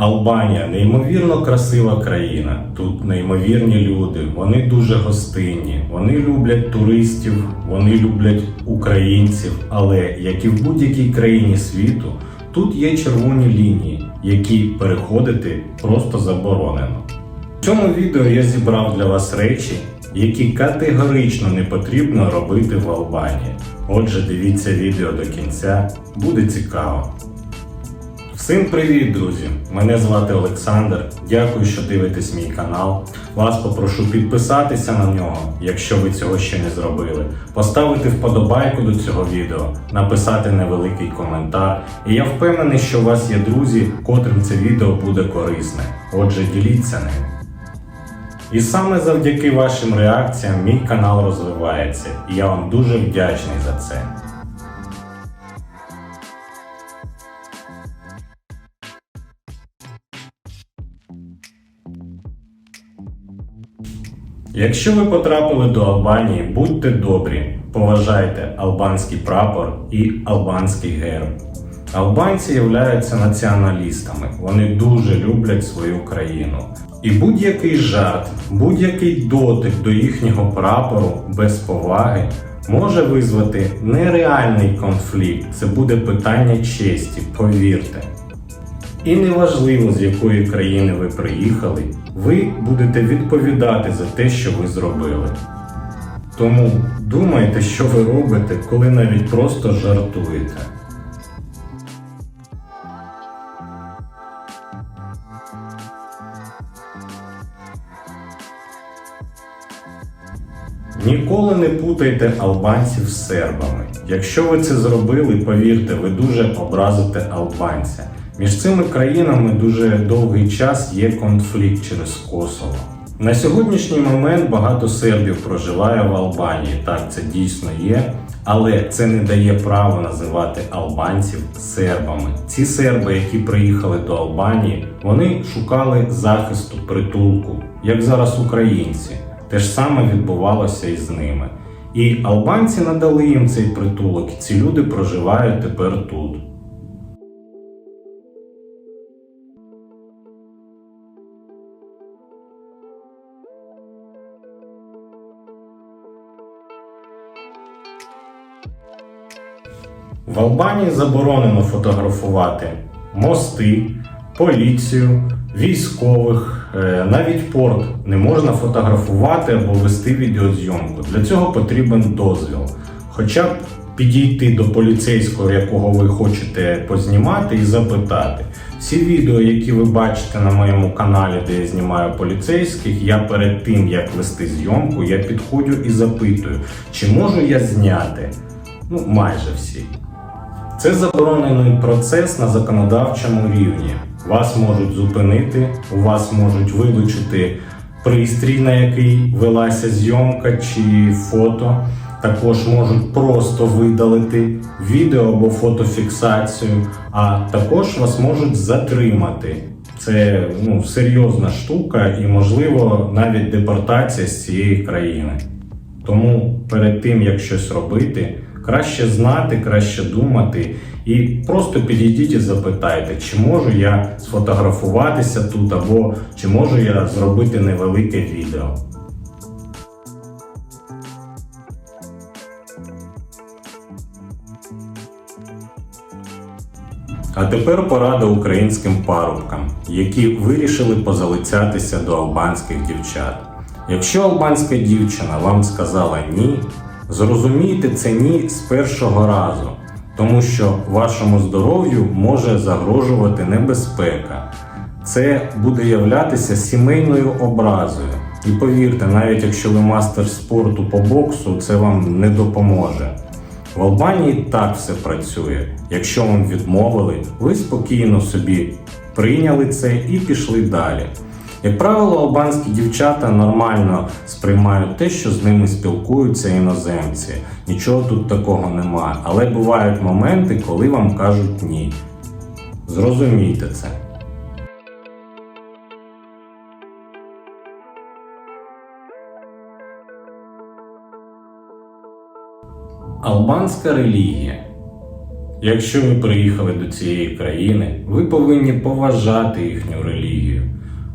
Албанія неймовірно красива країна. Тут неймовірні люди, вони дуже гостинні, вони люблять туристів, вони люблять українців. Але як і в будь-якій країні світу, тут є червоні лінії, які переходити просто заборонено. В цьому відео я зібрав для вас речі, які категорично не потрібно робити в Албанії. Отже, дивіться відео до кінця, буде цікаво. Всім привіт, друзі! Мене звати Олександр. Дякую, що дивитесь мій канал. Вас попрошу підписатися на нього, якщо ви цього ще не зробили, поставити вподобайку до цього відео, написати невеликий коментар. І я впевнений, що у вас є друзі, котрим це відео буде корисне. Отже, діліться ним. І саме завдяки вашим реакціям мій канал розвивається, і я вам дуже вдячний за це. Якщо ви потрапили до Албанії, будьте добрі, поважайте албанський прапор і албанський герб. Албанці являються націоналістами, вони дуже люблять свою країну. І будь-який жарт, будь-який дотик до їхнього прапору без поваги може визвати нереальний конфлікт. Це буде питання честі, повірте. І неважливо, з якої країни ви приїхали, ви будете відповідати за те, що ви зробили. Тому думайте, що ви робите, коли навіть просто жартуєте. Ніколи не путайте албанців з сербами. Якщо ви це зробили, повірте, ви дуже образите албанця. Між цими країнами дуже довгий час є конфлікт через Косово. На сьогоднішній момент багато сербів проживає в Албанії. Так, це дійсно є, але це не дає права називати албанців сербами. Ці серби, які приїхали до Албанії, вони шукали захисту, притулку, як зараз українці. Те ж саме відбувалося і з ними. І албанці надали їм цей притулок, і ці люди проживають тепер тут. В Албанії заборонено фотографувати мости, поліцію, військових, е, навіть порт не можна фотографувати або вести відеозйомку. Для цього потрібен дозвіл. Хоча б підійти до поліцейського, якого ви хочете познімати, і запитати. Всі відео, які ви бачите на моєму каналі, де я знімаю поліцейських, я перед тим як вести зйомку, я підходжу і запитую, чи можу я зняти. Ну, майже всі. Це заборонений процес на законодавчому рівні. Вас можуть зупинити, у вас можуть вилучити пристрій, на який велася зйомка чи фото. Також можуть просто видалити відео або фотофіксацію, а також вас можуть затримати. Це ну, серйозна штука і, можливо, навіть депортація з цієї країни. Тому перед тим як щось робити, краще знати, краще думати і просто підійдіть і запитайте, чи можу я сфотографуватися тут, або чи можу я зробити невелике відео. А тепер порада українським парубкам, які вирішили позалицятися до албанських дівчат. Якщо албанська дівчина вам сказала ні, зрозумійте це ні з першого разу, тому що вашому здоров'ю може загрожувати небезпека. Це буде являтися сімейною образою. І повірте, навіть якщо ви мастер спорту по боксу, це вам не допоможе. В Албанії так все працює. Якщо вам відмовили, ви спокійно собі прийняли це і пішли далі. Як правило, албанські дівчата нормально сприймають те, що з ними спілкуються іноземці. Нічого тут такого немає. Але бувають моменти, коли вам кажуть ні. Зрозумійте це. Албанська релігія. Якщо ви приїхали до цієї країни, ви повинні поважати їхню релігію.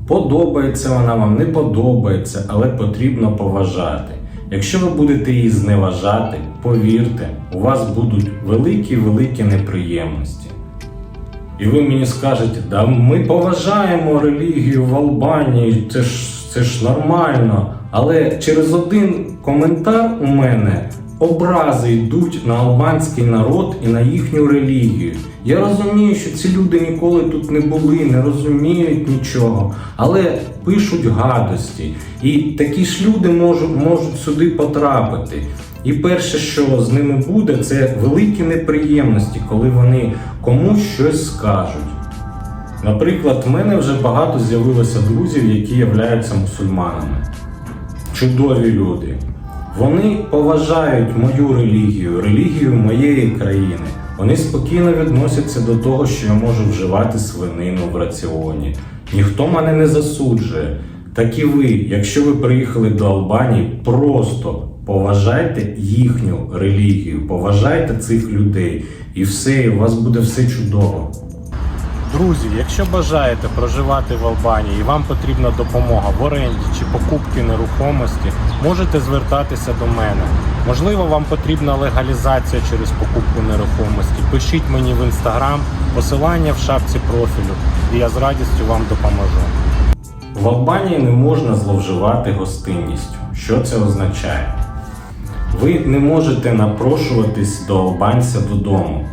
Подобається вона вам, не подобається, але потрібно поважати. Якщо ви будете її зневажати, повірте, у вас будуть великі-великі неприємності. І ви мені скажете, да ми поважаємо релігію в Албанії, це ж, це ж нормально. Але через один коментар у мене образи йдуть на албанський народ і на їхню релігію. Я розумію, що ці люди ніколи тут не були, не розуміють нічого, але пишуть гадості. І такі ж люди можуть, можуть сюди потрапити. І перше, що з ними буде, це великі неприємності, коли вони комусь щось скажуть. Наприклад, в мене вже багато з'явилося друзів, які являються мусульманами. Чудові люди. Вони поважають мою релігію, релігію моєї країни. Вони спокійно відносяться до того, що я можу вживати свинину в раціоні. Ніхто мене не засуджує. Так і ви, якщо ви приїхали до Албанії, просто поважайте їхню релігію, поважайте цих людей, і все, і у вас буде все чудово. Друзі, якщо бажаєте проживати в Албанії і вам потрібна допомога в оренді чи покупці нерухомості, можете звертатися до мене. Можливо, вам потрібна легалізація через покупку нерухомості. Пишіть мені в інстаграм, посилання в шапці профілю, і я з радістю вам допоможу. В Албанії не можна зловживати гостинністю. Що це означає? Ви не можете напрошуватись до албанця додому.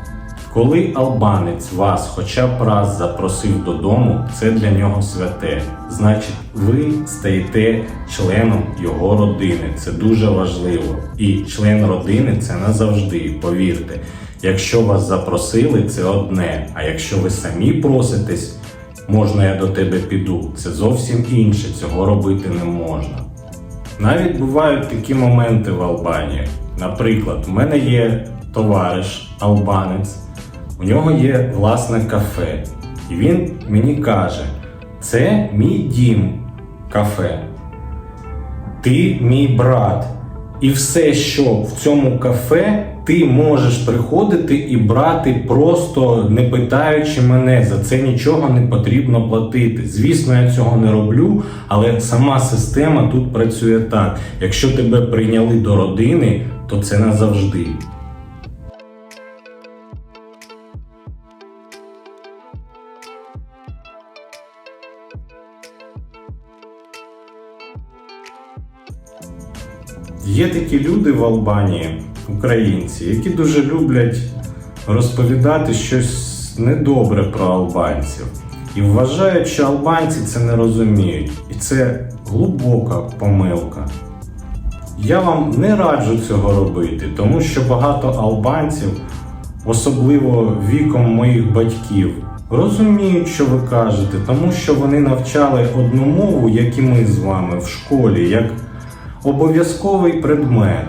Коли албанець вас хоча б раз запросив додому, це для нього святе. Значить, ви стаєте членом його родини. Це дуже важливо. І член родини це назавжди, повірте. Якщо вас запросили, це одне. А якщо ви самі проситесь, можна я до тебе піду, це зовсім інше. Цього робити не можна. Навіть бувають такі моменти в Албанії. Наприклад, в мене є товариш албанець, у нього є власне кафе. І він мені каже: це мій дім кафе. Ти мій брат. І все, що в цьому кафе, ти можеш приходити і брати, просто не питаючи мене, за це нічого не потрібно платити. Звісно, я цього не роблю, але сама система тут працює так. Якщо тебе прийняли до родини, то це назавжди. Є такі люди в Албанії, українці, які дуже люблять розповідати щось недобре про албанців і вважають, що албанці це не розуміють. І це глибока помилка. Я вам не раджу цього робити, тому що багато албанців, особливо віком моїх батьків, розуміють, що ви кажете, тому що вони навчали одну мову, як і ми з вами в школі, як обов'язковий предмет.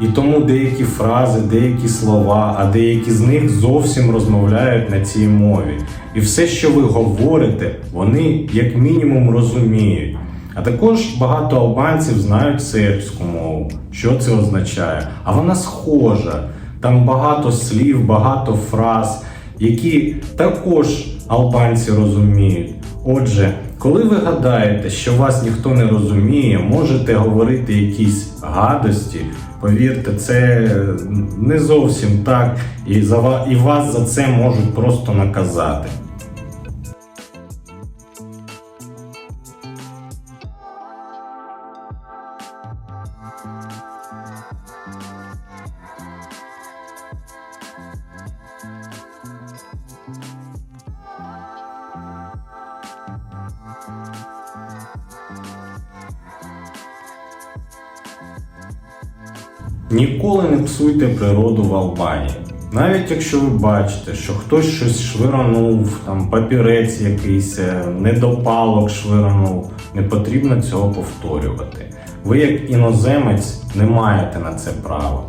І тому деякі фрази, деякі слова, а деякі з них зовсім розмовляють на цій мові. І все, що ви говорите, вони як мінімум розуміють. А також багато албанців знають сербську мову. Що це означає? А вона схожа. Там багато слів, багато фраз, які також албанці розуміють. Отже, коли ви гадаєте, що вас ніхто не розуміє, можете говорити якісь гадості, повірте, це не зовсім так, і, за, і вас за це можуть просто наказати. Ніколи не псуйте природу в Албанії. Навіть якщо ви бачите, що хтось щось швиранув, там папірець якийсь, е, недопалок швиранув, не потрібно цього повторювати. Ви, як іноземець, не маєте на це права.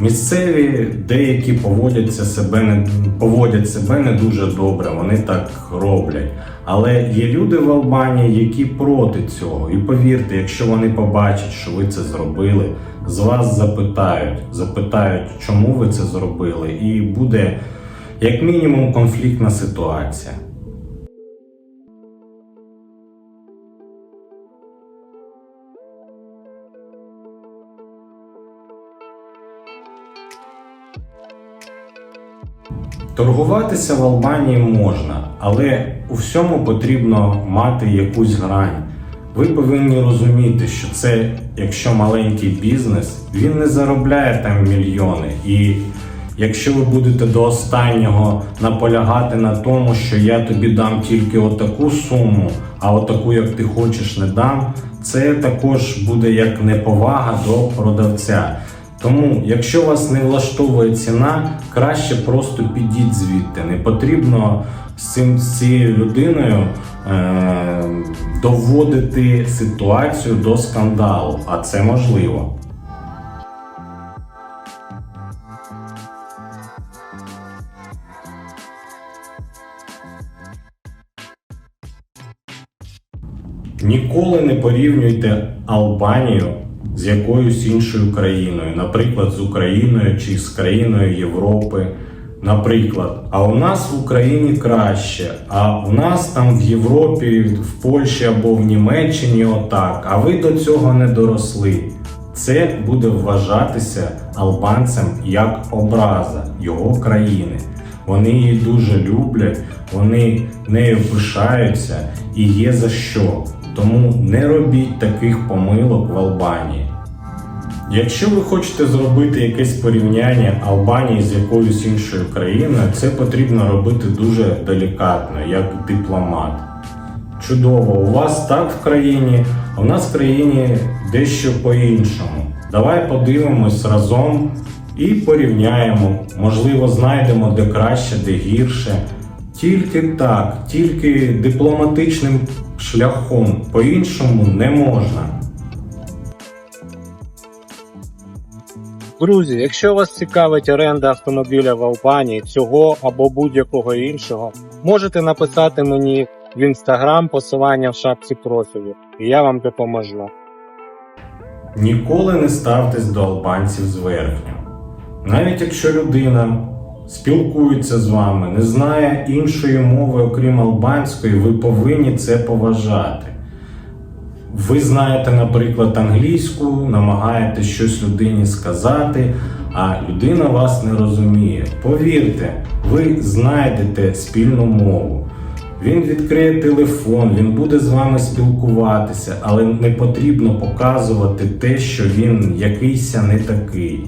Місцеві деякі поводяться себе не поводять себе не дуже добре, вони так роблять. Але є люди в Албанії, які проти цього. І повірте, якщо вони побачать, що ви це зробили, з вас запитають, запитають, чому ви це зробили, і буде як мінімум конфліктна ситуація. Торгуватися в Албанії можна, але у всьому потрібно мати якусь грань. Ви повинні розуміти, що це, якщо маленький бізнес, він не заробляє там мільйони. І якщо ви будете до останнього наполягати на тому, що я тобі дам тільки отаку суму, а отаку, як ти хочеш, не дам, це також буде як неповага до продавця. Тому, якщо вас не влаштовує ціна, краще просто підіть звідти. Не потрібно з цим з цією людиною е, доводити ситуацію до скандалу, а це можливо. Ніколи не порівнюйте Албанію з якоюсь іншою країною, наприклад, з Україною чи з країною Європи. Наприклад, а у нас в Україні краще, а у нас там в Європі, в Польщі або в Німеччині отак, а ви до цього не доросли. Це буде вважатися албанцем як образа його країни. Вони її дуже люблять, вони нею пишаються і є за що. Тому не робіть таких помилок в Албанії. Якщо ви хочете зробити якесь порівняння Албанії з якоюсь іншою країною, це потрібно робити дуже делікатно, як дипломат. Чудово, у вас так в країні, а в нас в країні дещо по-іншому. Давай подивимось разом і порівняємо. Можливо, знайдемо де краще, де гірше. Тільки так, тільки дипломатичним шляхом, по-іншому не можна. Друзі, якщо вас цікавить оренда автомобіля в Албанії, цього або будь-якого іншого, можете написати мені в інстаграм посилання в шапці профілю, і я вам допоможу. Ніколи не ставтесь до албанців зверхньо. Навіть якщо людина спілкується з вами, не знає іншої мови, окрім албанської, ви повинні це поважати. Ви знаєте, наприклад, англійську, намагаєтесь щось людині сказати, а людина вас не розуміє. Повірте, ви знайдете спільну мову. Він відкриє телефон, він буде з вами спілкуватися, але не потрібно показувати те, що він якийсь не такий.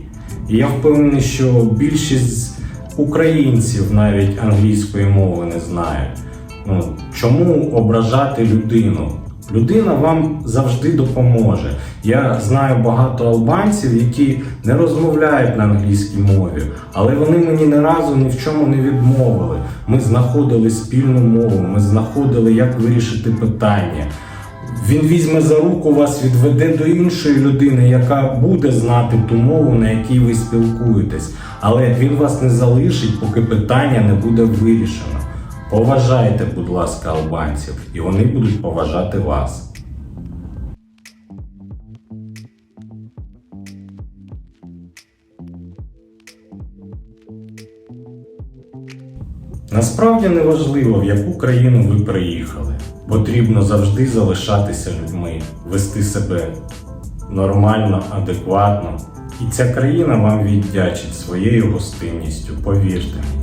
І я впевнений, що більшість українців навіть англійської мови не знають. Ну, чому ображати людину? Людина вам завжди допоможе. Я знаю багато албанців, які не розмовляють на англійській мові, але вони мені ні разу ні в чому не відмовили. Ми знаходили спільну мову, ми знаходили, як вирішити питання. Він візьме за руку вас, відведе до іншої людини, яка буде знати ту мову, на якій ви спілкуєтесь. Але він вас не залишить, поки питання не буде вирішено. Поважайте, будь ласка, албанців, і вони будуть поважати вас. Насправді не важливо, в яку країну ви приїхали. Потрібно завжди залишатися людьми, вести себе нормально, адекватно. І ця країна вам віддячить своєю гостинністю, повірте мені.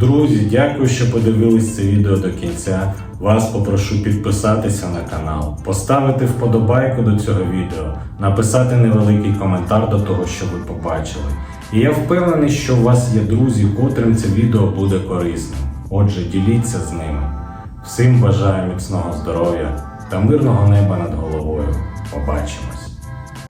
Друзі, дякую, що подивились це відео до кінця. Вас попрошу підписатися на канал, поставити вподобайку до цього відео, написати невеликий коментар до того, що ви побачили. І я впевнений, що у вас є друзі, котрим це відео буде корисним. Отже, діліться з ними. Всім бажаю міцного здоров'я та мирного неба над головою. Побачимо!